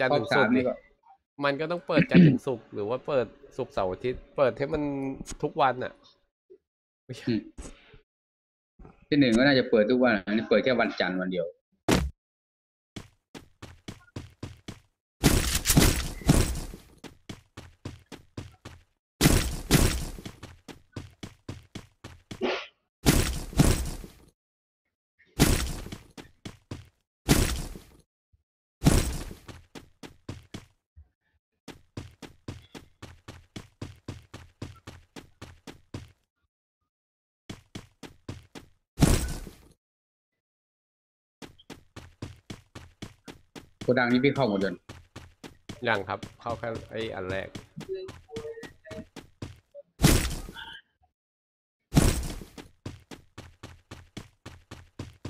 จันทร์ข้อถึงสาศุมกร์นี่นี่ก็มันก็ต้องเปิดจันทร์ถึงศุกร์หรือว่าเปิดศุกร์เสาร์อาทิตย์เปิดให้มันทุกวันอะไม่ใช่ที่หนึ่งก็น่าจะเปิดทุกวันอันนี้เปิดแค่วันจันทร์วันเดียว โกดังนี้พี่เข้าหมดเลยยังครับ เข้าแค่ไอ้อันแรก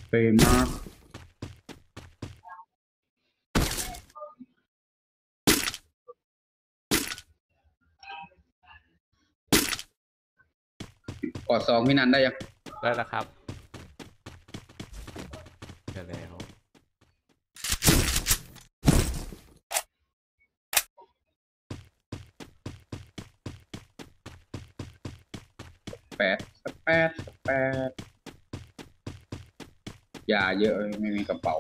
เปมากกอดซองพี่นันได้ยัง ได้แล้วครับได้แล้ว แปดสแปดสแปดยาเยอะไม่มีกระเป๋า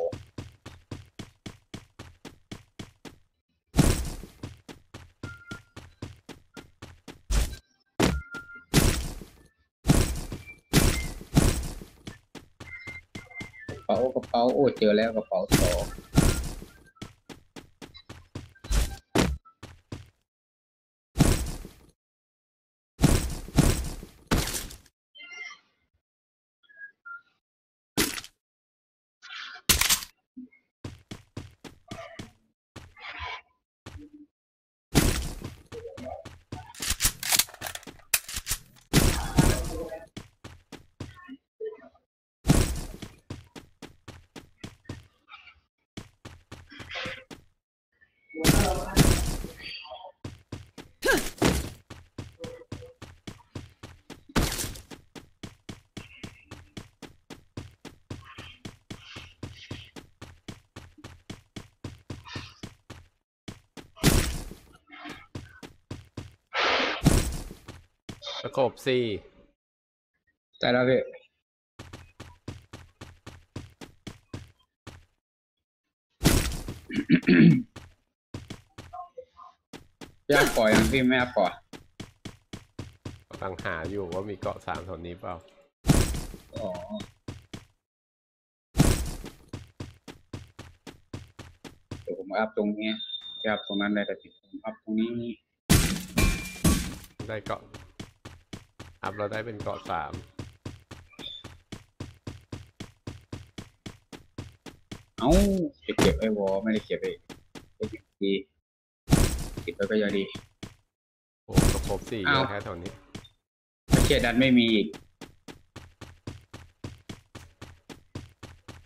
กระเป๋ากระเป๋าโอ้เจอแล้วกระเป๋าสอง โคบสี่แต่แล้วพี่พี่อัพปล่อยยังพี่ไม่อัพปล่อยกำลังหาอยู่ว่ามีเกาะสามแถวนี้เปล่า อ๋อ เดี๋ยวผมอัพตรงนี้พี่อัพตรงนั้นได้แต่ผมอัพตรงนี้ ได้เกาะ อัพเราได้เป็นเกาะสามเอ้าจะเก็บไอ้วอลไม่ได้เก็บไอ้ไอ้ดีเก็บไว้ก็ยังดีโอ้สโคบสี่เยอ้าวอะแค่แถวนี้ไม่เขียดันไม่มีอีก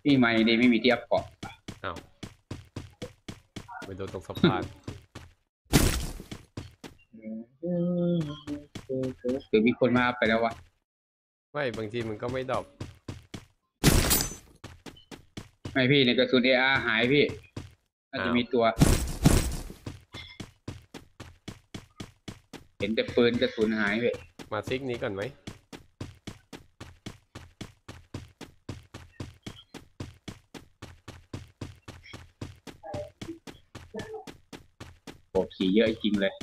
พี่ไม่ดีไม่มีที่อัพเกาะอ้าวไปโดนตรงสะพาน ห รือมีคนมาอัพไปแล้ววะไม่บางทีมันก็ไม่ดรอปไม่พี่ในกระสุนเออาหายพี่ น่าจะอ้าวมีตัว เห็นแต่ปืนกระสุนหายพี่มาซิกนี้ก่อนไหมโบสีเยอะจริงเลย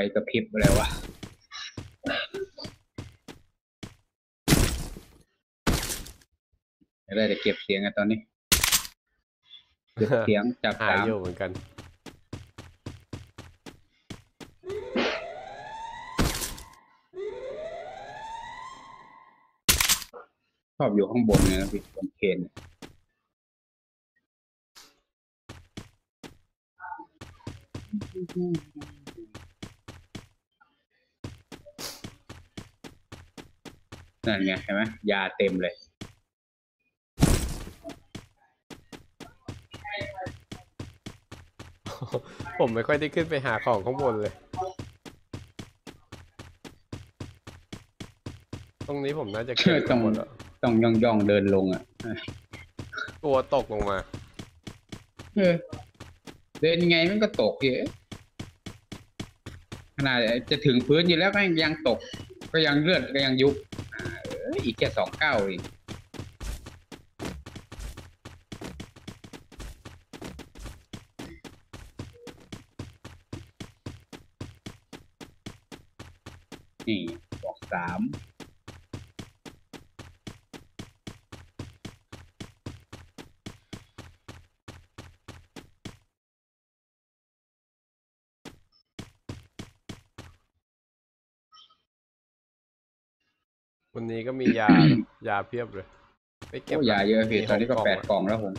ไปกระพริบอะไรวะอะไรจะเก็บเสียงกันตอนนี้ เก็บเสียงจับหาสามอยู่เหมือนกัน ชอบอยู่ข้างบนเนี่ยนะพี่บนเคนเนี่ย นั่นไงเห็นไหมยาเต็มเลยเผมไม่ค่อยได้ขึ้นไปหาของข้างบนเลย ตรงนี้ผมน่าจะเก็บต้กัอนงหมดแล้วต้องย่องย่องๆเดินลงอะ ตัวตกลงมา เออ เดินยังไงมันก็ตกเยอะขนาดจะถึงพื้นอยู่แล้วก็ยังตก ก็ยังเลือดก็ยังยุบ อีกแค่สองเก้าเองนี่บอกสาม วันนี้ก็มียา ยาเพียบเลยไปเก็บโอ้ยาเยอะพี่มีตอนนี้ก็หแปดล่งกล่องแล้วผม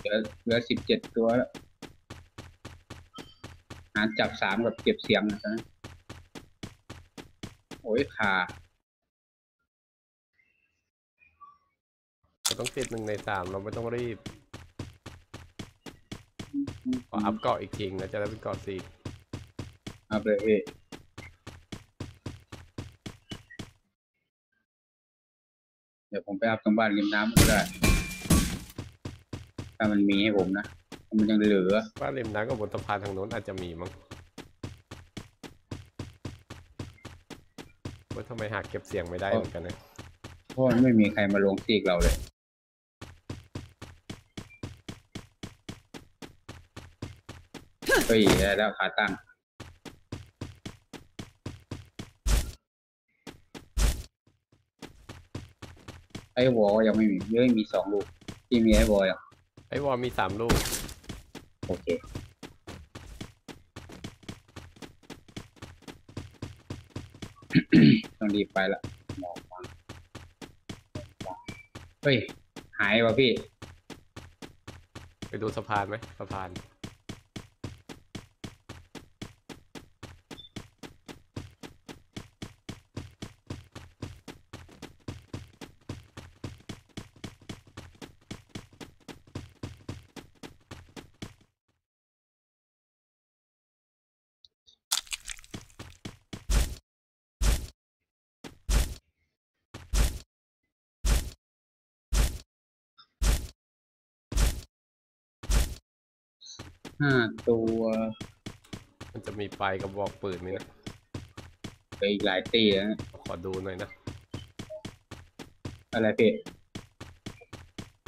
เหลือเหลือสิบเจ็ดตัวแล้วหาจับสามกับเก็บเสียงนะตอนนั้นโอ้ยขาเราต้องติดหนึ่งในสามเราไม่ต้องรีบข ออัพเกาะอีกทีนะจะได้เป็นเกาะสี่เอาไปเลยพี่เดี๋ยวผมไปอัพตรงบ้านริมน้ำก็ได้ ถ้ามันมีให้ผมนะถ้ามันยังเหลือบ้านริมน้ำกับบนสะพานทางโน้นอาจจะมีมั้งว่าทำไมหาเก็บเสียงไม่ได้เหมือนกันนะเพราะมันไม่มีใครมาลงซีกเราเลย เฮ้ยได้แล้วขาตั้งไอ้วอลยังไม่มีเยอะมีสองลูกที่มีไอ้วอลอะไอ้วอลมีสามลูก โอเคต้องรีบไปละหมอกมาเฮ้ย หายวะพี่ ไปดูสะพานไหมสะพาน ห้าตัว มันจะมีปลายกระบอกปืนไหมนะไปอีกหลายตีแล้วนะขอดูหน่อยนะ อะไรพี่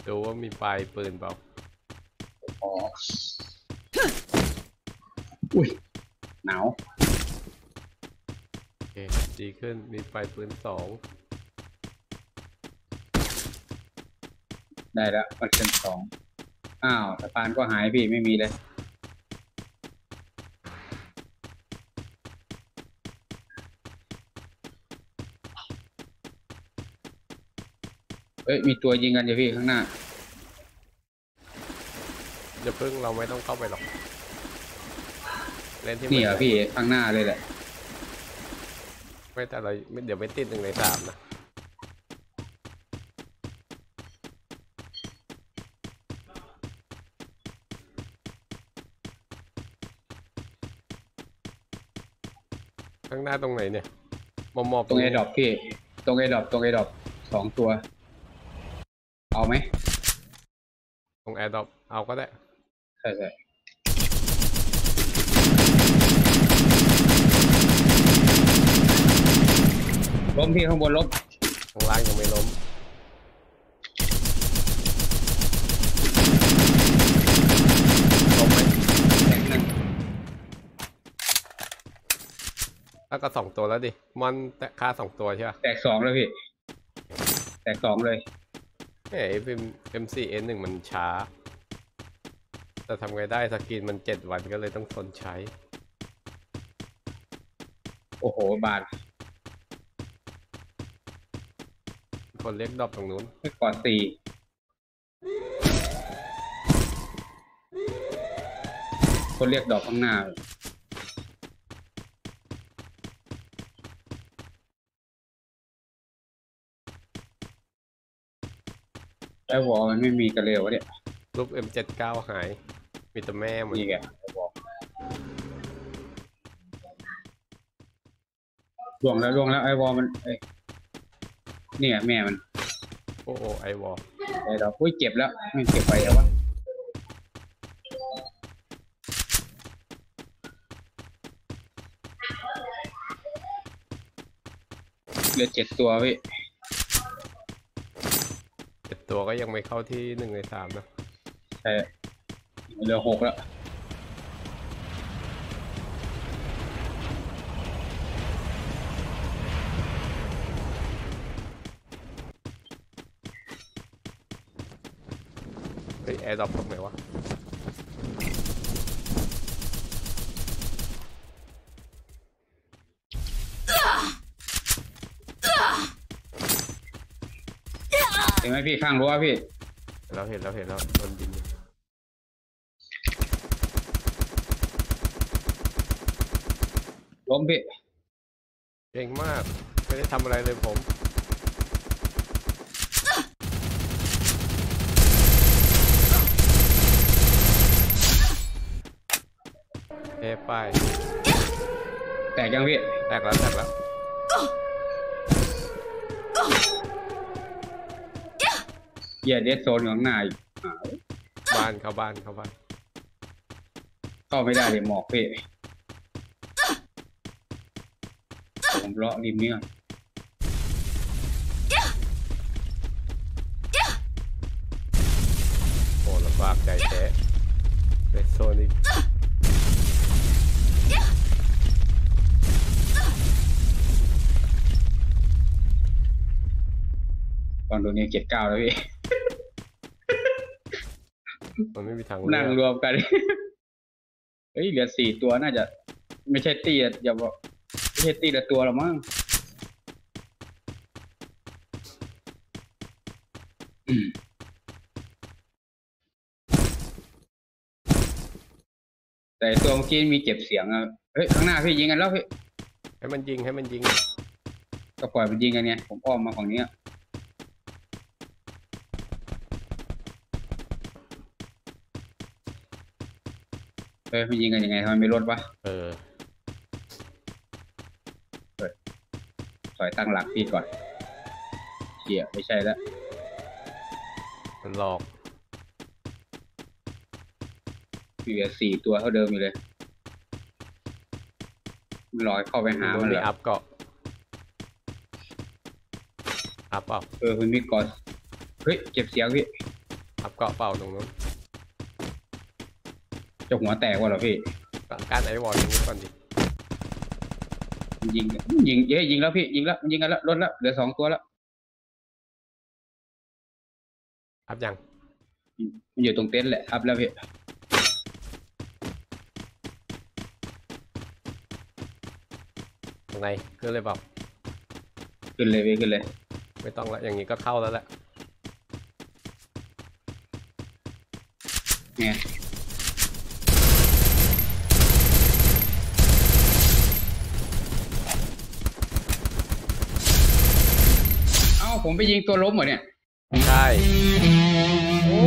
ดูว่ามีปลายปืนเปล่าอ๋ออุ้ยหนาวโอเคดีขึ้นมีปลายปืนสองได้แล้วมันเป็นสองอ้าวสะพานก็หายพี่ไม่มีเลย เอ้ยมีตัวยิงกันอยู่พี่ข้างหน้าอย่าเพิ่งเราไม่ต้องเข้าไปหรอกเล่นที่นี่มัเหรอพี่ข้างหน้าเลยแหละไม่แต่เราไม่เดี๋ยวไม่ติดหนึ่งในสามนะข้างหน้าตรงไหนเนี่ยมอมอบตรงไอ้ดอกพี่ ตรงไอ้ดอกตรงไอ้ดอกสองตัว เอาไหมตรงแอร์ดรอปเอาก็ได้ใช่ใช่ล้มพี่ข้างบนล้มข้างล่างยังไม่ล้มล้มไหมแตกหนึ่งแล้วก็สองตัวแล้วดิ มันแต่ค่าสองตัวใช่ป่ะแตกสองเลยพี่ แตกสองเลย เอ้เอ็มเอ็มซีเอ็นหนึ่งมันช้า แต่ทำไงได้สกินมันเจ็ดวันก็เลยต้องทนใช้ โอ้โห บาทคนเรียกดรอปตรงนู้นไม่กอดสี่คนเรียกดอกข้างหน้า ไอ้วอลมันไม่มีกระเร็วะเนี่ยรูป M79 หาย มีแต่แม่มันนี่แกไอ้วอลล่วงแล้วล่วงแล้วไอ้วอลมันเอ้ยเนี่ยแม่มันโอ้โอไอวอลไอ้ดอกอุ้ยเก็บแล้วไม่เก็บไปแล้ววะเหลือเจ็ดตัวพี่เจ็ด ตัวก็ยังไม่เข้าที่หนึ่งในสามนะใช่เหลือหกแล้วเฮ้ยแอร์ดรอปตรงไหนวะ เห็นไหมพี่ข้างรั้วพี่ เราเห็นเราเห็นแล้วโดนยิงล้มพี่เก่งมากไม่ได้ทำอะไรเลยผมเอ้ป้ายแตกยังพี่แตกแล้วแตกแล้ว หยียดเดสโซนอยู่ข้างหน้าอีกอ่าบ้านเข้าบ้านเข้าบ้านเข้าไม่ได้เลยหมอกพี่ผมเลาะริมนี้ก่อนโอ้ลำบากใจแท้เป็นโซนอีกตอนดูเนี่ยเจ็ดเก้าแล้วพี่ มันไม่มีทางนั่งเลืรอกวมกัน เฮ้ยเหลือสี่ตัวน่าจะ ไม่ใช่ตีอะอย่าบอกไม่ใช่ตีละตัวหรอกมั้งอืมแต่ตัวเมื่อกี้มีเก็บเสียงอะเฮ้ยข้างหน้าพี่ยิงกันแล้วพี่ให้มันยิงให้มันยิง ก็ปล่อยมันยิงกันไงผมอ้อมมาฝั่งนี้ เฮ้ยมันยิงกันยังไงทำไมไม่ลดวะเออถอยตั้งหลักพี่ก่อนเชี่ยไม่ใช่แล้วมันหลอกเหลือสี่ตัวเท่าเดิมอยู่เลยลอยเข้าไปหามัมันนมีเหรออัพเกาะอัพเปล่าเออมันมีก่อนเฮ้ยเก็บเสียงพี่อัพเกาะเปล่าตรงนู้น จะหัวแตกวะเหรอพี่การไอวอลตรงนี้ก่อนดิมันยิงยิงเย้ยยิงแล้วพี่ยิงแล้วมันยิงกันแล้วลดแล้วเหลือสองตัวแล้วอัพยังมันอยู่ตรงเต็นท์แหละอัพแล้วพี่ตรงไหนขึ้นเลยเปล่าขึ้นเลยพี่ขึ้นเลย ไม่ต้องละอย่างนี้ก็เข้าแล้วแหละไงเอ้า ผมไปยิงตัวล้มเหรอเนี่ย ใช่ โอ้